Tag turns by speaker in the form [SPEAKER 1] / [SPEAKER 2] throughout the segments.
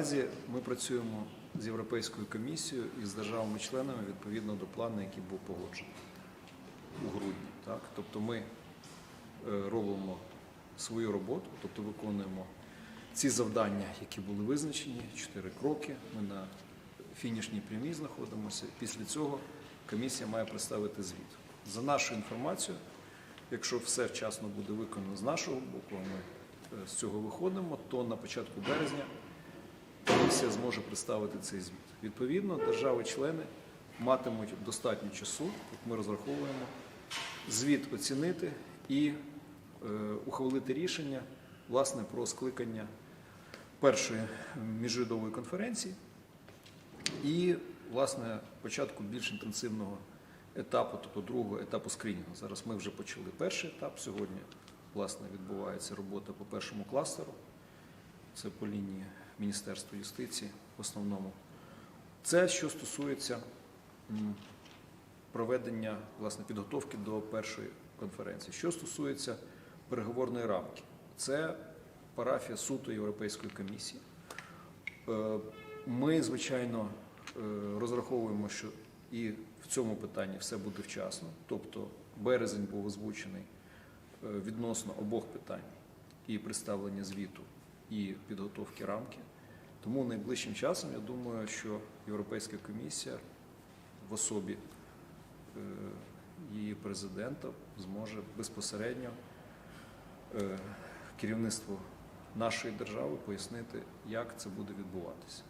[SPEAKER 1] Наразі ми працюємо з Європейською комісією і з державами-членами відповідно до плану, який був погоджений у грудні. Так? Тобто ми е, робимо свою роботу, тобто виконуємо ці завдання, які були визначені, чотири кроки. Ми на фінішній прямій знаходимося. Після цього комісія має представити звіт. За нашу інформацію, якщо все вчасно буде виконано з нашого боку, ми е, з цього виходимо, то на початку березня комісія зможе представити цей звіт. Відповідно, держави-члени матимуть достатньо часу, як ми розраховуємо, звіт оцінити і е, ухвалити рішення власне про скликання першої міжвідової конференції і власне початку більш інтенсивного етапу, тобто другого етапу скринінгу. Зараз ми вже почали перший етап. Сьогодні власне відбувається робота по першому кластеру. Це по лінії Міністерства юстиції в основному. Це що стосується проведення власне підготовки до першої конференції. Що стосується переговорної рамки, це парафія суто Європейської комісії. Е, Ми, звичайно, е, розраховуємо, що і в цьому питанні все буде вчасно. Тобто березень був озвучений е, відносно обох питань і представлення звіту, і підготовки рамки. Тому найближчим часом я думаю, що Європейська комісія в особі е, її президента зможе безпосередньо е, керівництву нашої держави пояснити, як це буде відбуватися.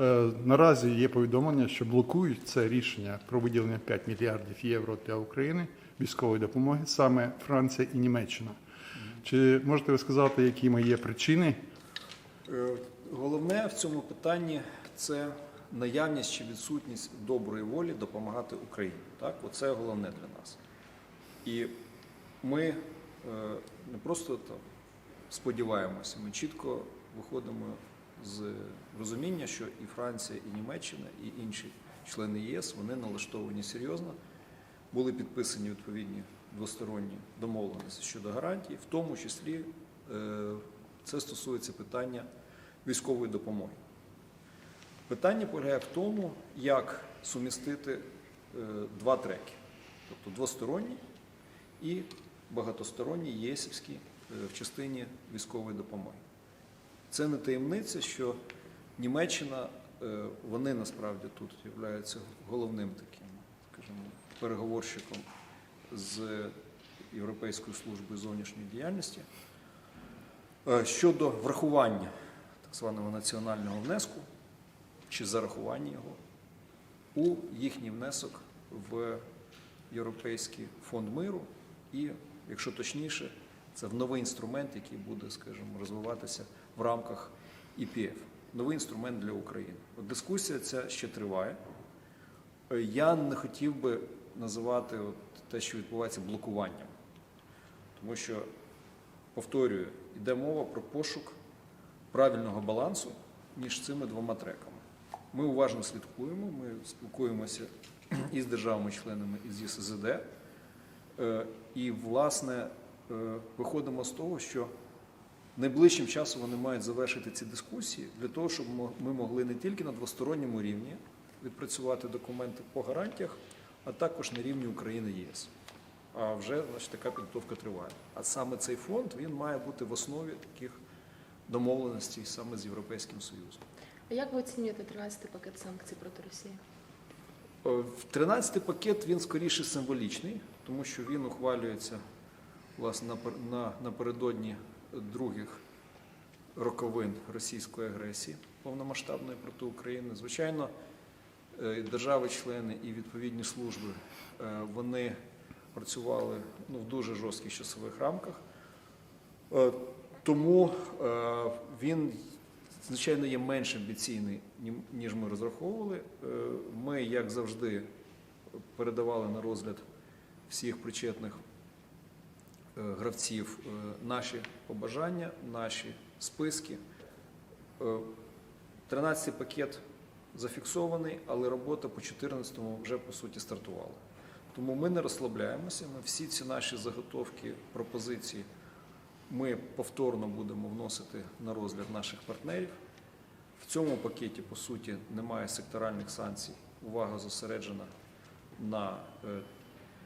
[SPEAKER 2] Е, Наразі є повідомлення, що блокують це рішення про виділення 5 мільярдів євро для України військової допомоги саме Франція і Німеччина. Чи можете ви сказати, якими є причини?
[SPEAKER 1] Головне в цьому питанні це наявність чи відсутність доброї волі допомагати Україні. Так, оце головне для нас. І ми е, не просто там сподіваємося, ми чітко виходимо з розуміння, що і Франція, і Німеччина, і інші члени ЄС вони налаштовані серйозно. Були підписані відповідні двосторонні домовленості щодо гарантій, в тому числі е, це стосується питання військової допомоги. Питання полягає в тому, як сумістити е, два треки, тобто двосторонній і багатосторонній єсівський е, в частині військової допомоги. Це не таємниця, що Німеччина, е, вони насправді тут являються головним таким, скажімо, переговорщиком з Європейською службою зовнішньої діяльності. Щодо врахування так званого національного внеску чи зарахування його у їхній внесок в Європейський фонд миру і, якщо точніше, це в новий інструмент, який буде, скажімо, розвиватися в рамках ІПФ. Новий інструмент для України. От дискусія ця ще триває. Я не хотів би називати от те, що відбувається, блокуванням, тому що, повторюю, йде мова про пошук правильного балансу між цими двома треками. Ми уважно слідкуємо, ми спілкуємося і з державами-членами, і з ЄСЗД. Е, І, власне, е, виходимо з того, що найближчим часом вони мають завершити ці дискусії для того, щоб ми могли не тільки на двосторонньому рівні відпрацювати документи по гарантіях, а також на рівні України ЄС. А вже значить, така підготовка триває. А саме цей фонд він має бути в основі таких домовленостей саме з Європейським Союзом.
[SPEAKER 3] А як ви оцінюєте 13-й пакет санкцій проти Росії?
[SPEAKER 1] Е, 13-й пакет він скоріше символічний, тому що він ухвалюється власне напередодні других роковин російської агресії повномасштабної проти України. Звичайно, е, держави-члени і відповідні служби е, вони працювали ну, в дуже жорстких часових рамках. Тому е, він, звичайно, є менш амбіційний, ніж ми розраховували. Е, Ми, як завжди, передавали на розгляд всіх причетних е, гравців наші побажання, наші списки. Е, 13-й пакет зафіксований, але робота по 14-му вже по суті стартувала. Тому ми не розслабляємося. Ми всі ці наші заготовки, пропозиції ми повторно будемо вносити на розгляд наших партнерів. В цьому пакеті, по суті, немає секторальних санкцій. Увага зосереджена на е,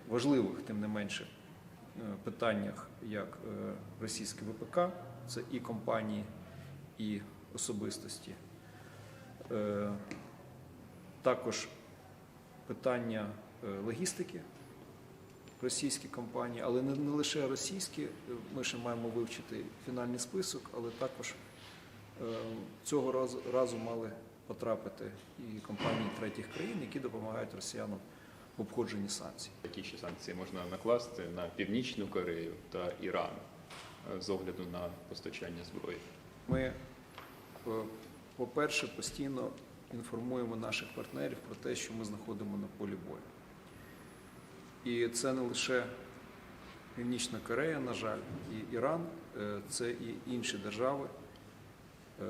[SPEAKER 1] важливих, тим не менше, е, питаннях, як е, російське ВПК, це і компанії, і особистості. Також питання логістики, російські компанії, але не, не лише російські. Е, Ми ще маємо вивчити фінальний список, але також е, цього разу, разу мали потрапити і компанії третіх країн, які допомагають росіянам в обходженні санкцій.
[SPEAKER 4] Які ще санкції можна накласти на Північну Корею та Іран е, з огляду на постачання зброї?
[SPEAKER 1] Ми, по-перше, постійно інформуємо наших партнерів про те, що ми знаходимо на полі бою. І це не лише Північна Корея, на жаль, і Іран, е, це і інші держави, е,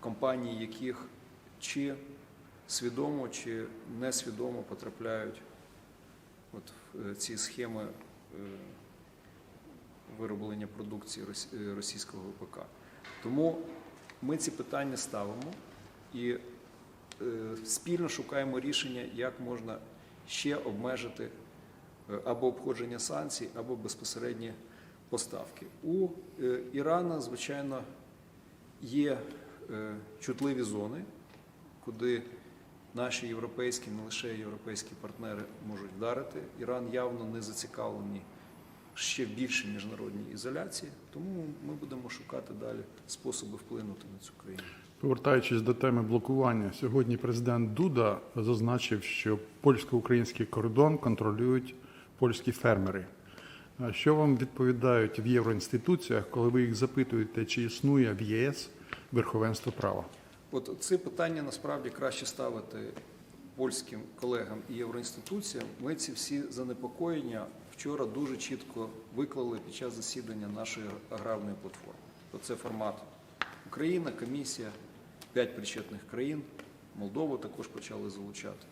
[SPEAKER 1] компанії яких чи свідомо, чи несвідомо потрапляють от в е, ці схеми вироблення продукції рос- російського ВПК. Тому ми ці питання ставимо і спільно шукаємо рішення, як можна ще обмежити або обходження санкцій, або безпосередні поставки. У е, Ірана, звичайно, є е, чутливі зони, куди наші європейські, не лише європейські партнери можуть вдарити. Іран явно не зацікавлений ще в більшій міжнародній ізоляції, тому ми будемо шукати далі способи вплинути на цю країну.
[SPEAKER 2] Повертаючись до теми блокування, сьогодні президент Дуда зазначив, що польсько-український кордон контролюють польські фермери. Що вам відповідають в євроінституціях, коли ви їх запитуєте, чи існує в ЄС верховенство права?
[SPEAKER 1] От ці питання насправді краще ставити польським колегам і євроінституціям. Ми ці всі занепокоєння вчора дуже чітко виклали під час засідання нашої аграрної платформи. Оце формат Україна, комісія, п'ять причетних країн, Молдову також почали залучати.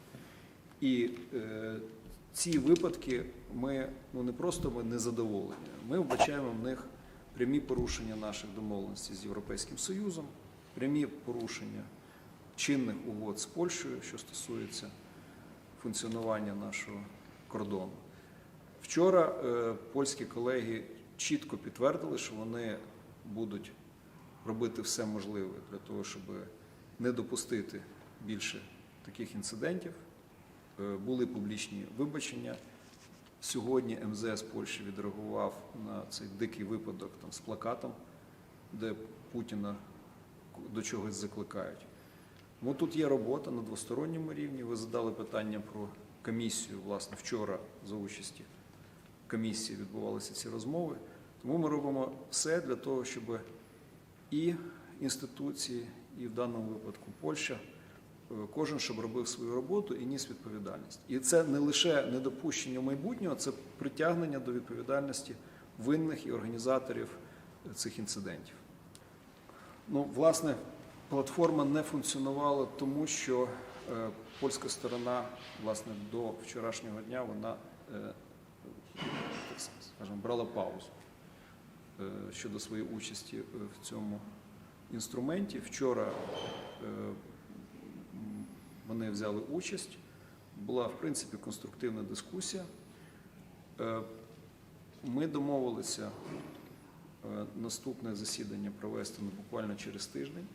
[SPEAKER 1] І е, ці випадки ми ну не просто ми не задоволені, ми вбачаємо в них прямі порушення наших домовленостей з Європейським Союзом, прямі порушення чинних угод з Польщею, що стосується функціонування нашого кордону. Вчора е, польські колеги чітко підтвердили, що вони будуть робити все можливе для того, щоб не допустити більше таких інцидентів. Е, Були публічні вибачення. Сьогодні МЗС Польщі відреагував на цей дикий випадок там, з плакатом, де Путіна до чогось закликають. Тому тут є робота на двосторонньому рівні. Ви задали питання про комісію. Власне, вчора за участі комісії відбувалися ці розмови. Тому ми робимо все для того, щоб і інституції, і в даному випадку Польща, кожен щоб робив свою роботу і ніс відповідальність. І це не лише недопущення майбутнього, це притягнення до відповідальності винних і організаторів цих інцидентів. Ну, власне, платформа не функціонувала тому, що е, польська сторона, власне, до вчорашнього дня вона е, так скажемо, брала паузу е, щодо своєї участі е, в цьому інструменті. Вчора е, вони взяли участь. Була, в принципі, конструктивна дискусія. Е, Ми домовилися е, наступне засідання провести ну, буквально через тиждень.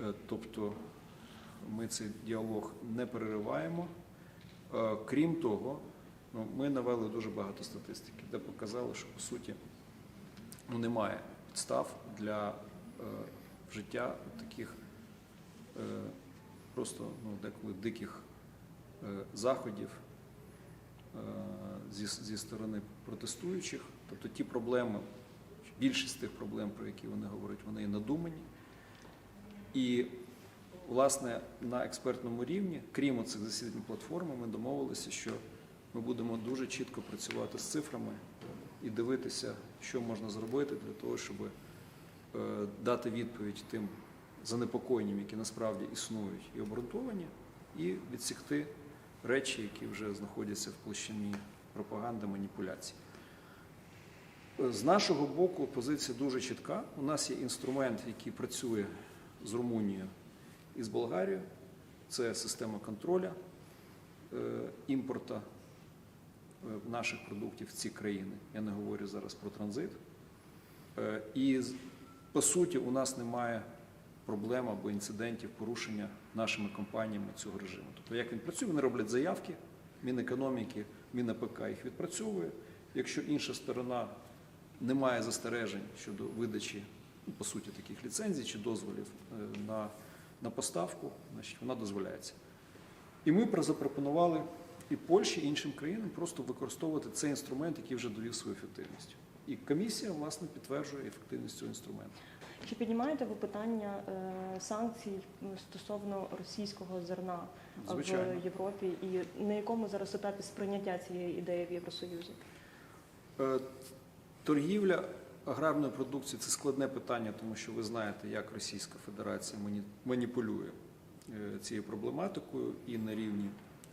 [SPEAKER 1] Е, Тобто ми цей діалог не перериваємо. Крім того, ну, ми навели дуже багато статистики, де показали, що по суті ну, немає підстав для вжиття таких просто ну, деколи диких е, заходів е, зі, зі сторони протестуючих. Тобто ті проблеми, більшість тих проблем, про які вони говорять, вони є надумані. І, власне, на експертному рівні, крім цих засідань платформи, ми домовилися, що ми будемо дуже чітко працювати з цифрами і дивитися, що можна зробити для того, щоб е, дати відповідь тим занепокоєнням, які насправді існують і обґрунтовані, і відсікти речі, які вже знаходяться в площині пропаганди, маніпуляцій. З нашого боку позиція дуже чітка. У нас є інструмент, який працює з Румунією і з Болгарією. Це система контроля е, імпорту е, наших продуктів в ці країни. Я не говорю зараз про транзит. Е, І по суті, у нас немає проблем або інцидентів порушення нашими компаніями цього режиму. Тобто, як він працює, вони роблять заявки, Мінекономіки, МінАПК їх відпрацьовує. Якщо інша сторона не має застережень щодо видачі, ну, по суті, таких ліцензій чи дозволів е, на, на поставку, значить вона дозволяється. І ми запропонували і Польщі, і іншим країнам просто використовувати цей інструмент, який вже довів свою ефективність. І комісія, власне, підтверджує ефективність цього інструменту.
[SPEAKER 5] Чи піднімаєте ви питання е, санкцій стосовно російського зерна
[SPEAKER 1] Звичайно.
[SPEAKER 5] в Європі, і на якому зараз етапі сприйняття цієї ідеї в Євросоюзі?
[SPEAKER 1] Е, Торгівля аграрною продукцією це складне питання, тому що ви знаєте, як Російська Федерація маніпулює е, цією проблематикою і на рівні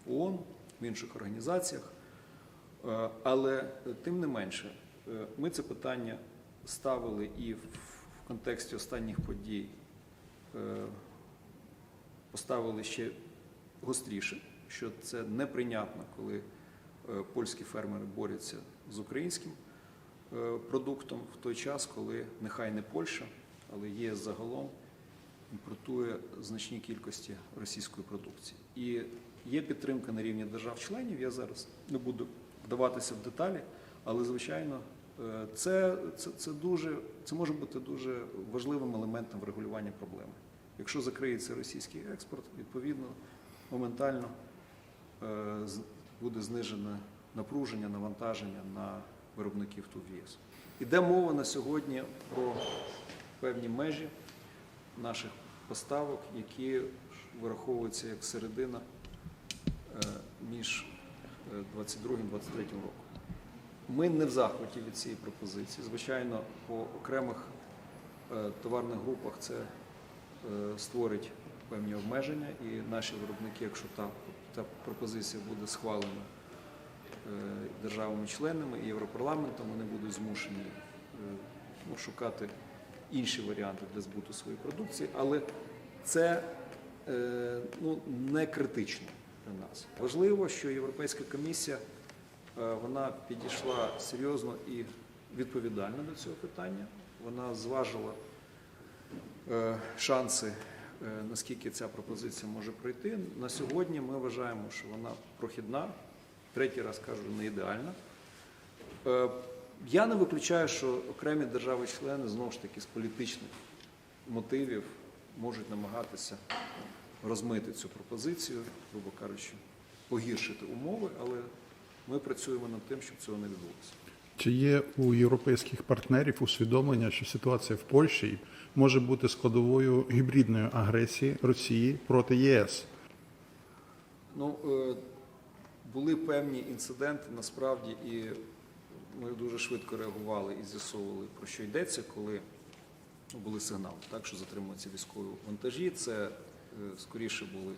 [SPEAKER 1] ООН, в інших організаціях. Е, Але е, тим не менше, е, ми це питання ставили і в в контексті останніх подій е, поставили ще гостріше, що це неприйнятно, коли е, польські фермери борються з українським е, продуктом в той час, коли нехай не Польща, але ЄС загалом імпортує значні кількості російської продукції. І є підтримка на рівні держав-членів. Я зараз не буду вдаватися в деталі, але звичайно. Е, Це, це, це, дуже, це може бути дуже важливим елементом врегулювання проблеми. Якщо закриється російський експорт, відповідно, моментально е, буде знижене напруження, навантаження на виробників тут в ЄС. Іде мова на сьогодні про певні межі наших поставок, які вираховуються як середина е, між 22 і 23 роком. Ми не в захваті від цієї пропозиції. Звичайно, по окремих е, товарних групах це е, створить певні обмеження, і наші виробники, якщо та, та пропозиція буде схвалена е, державами-членами і Європарламентом, вони будуть змушені ну, шукати інші варіанти для збуту своєї продукції, але це ну, не критично для нас. Важливо, що Європейська комісія вона підійшла серйозно і відповідально до цього питання. Вона зважила е, шанси, е, наскільки ця пропозиція може пройти. На сьогодні ми вважаємо, що вона прохідна, третій раз кажу, не ідеальна. Е, Я не виключаю, що окремі держави-члени знову ж таки з політичних мотивів можуть намагатися розмити цю пропозицію, грубо кажучи, погіршити умови, але ми працюємо над тим, щоб цього не відбулося.
[SPEAKER 2] Чи є у європейських партнерів усвідомлення, що ситуація в Польщі може бути складовою гібридної агресії Росії проти ЄС?
[SPEAKER 1] Ну, е, були певні інциденти насправді, і ми дуже швидко реагували і з'ясовували, про що йдеться, коли ну, були сигнали, так, що затримуються військові вантажі. Це е, скоріше були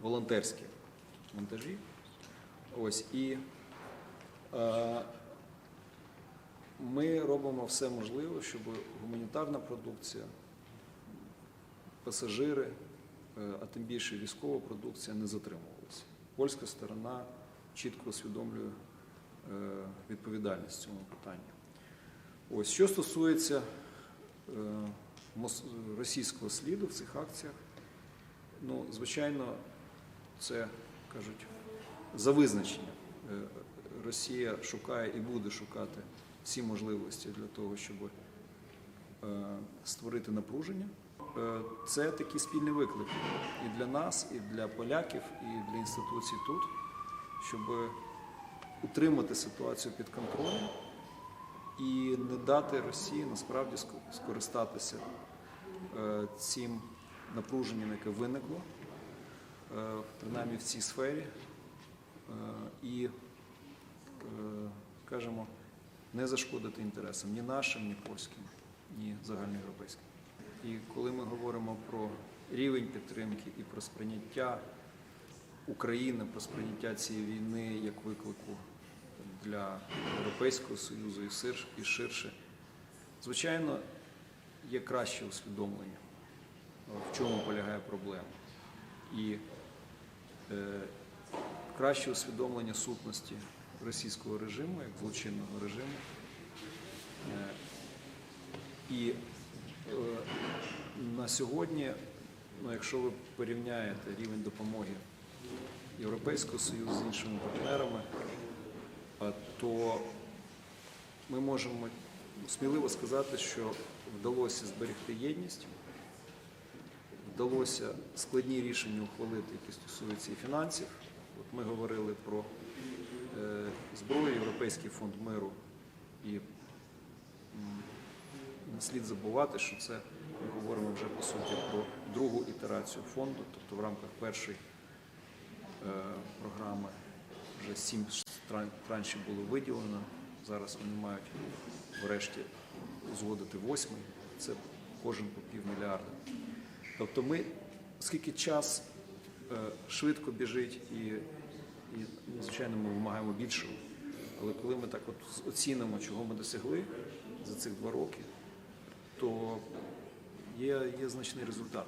[SPEAKER 1] волонтерські вантажі. Ось і е, ми робимо все можливе, щоб гуманітарна продукція, пасажири, е, а тим більше військова продукція не затримувалася. Польська сторона чітко усвідомлює е, відповідальність цьому питанні. Ось що стосується е, російського сліду в цих акціях, ну, звичайно, це кажуть за визначенням. Е, Росія шукає і буде шукати всі можливості для того, щоб е, створити напруження. Е, Це такий спільний виклик і для нас, і для поляків, і для інституцій тут, щоб утримати ситуацію під контролем і не дати Росії насправді ско- скористатися цим напруженням, яке виникло, принаймні в цій сфері, і, е, скажімо, не зашкодити інтересам ні нашим, ні польським, ні загальноєвропейським. І коли ми говоримо про рівень підтримки і про сприйняття України, про сприйняття цієї війни як виклику для Європейського Союзу і ширше, звичайно, є краще усвідомлення в чому полягає проблема. І е, краще усвідомлення сутності російського режиму як злочинного режиму. Е, і е, на сьогодні, ну, якщо ви порівняєте рівень допомоги Європейського Союзу з іншими партнерами, е, то ми можемо сміливо сказати, що вдалося зберегти єдність, вдалося складні рішення ухвалити, які стосуються і фінансів. Ми говорили про е, зброю, Європейський фонд миру і не слід забувати, що це ми говоримо вже по суті про другу ітерацію фонду, тобто в рамках першої е, програми вже сім тран- траншів було виділено. Зараз вони мають врешті узгодити восьмий. Це кожен по півмільярда. Тобто ми, оскільки час е, швидко біжить і, і, звичайно, ми вимагаємо більшого. Але коли ми так от оцінимо, чого ми досягли за цих два роки, то є, є значний результат.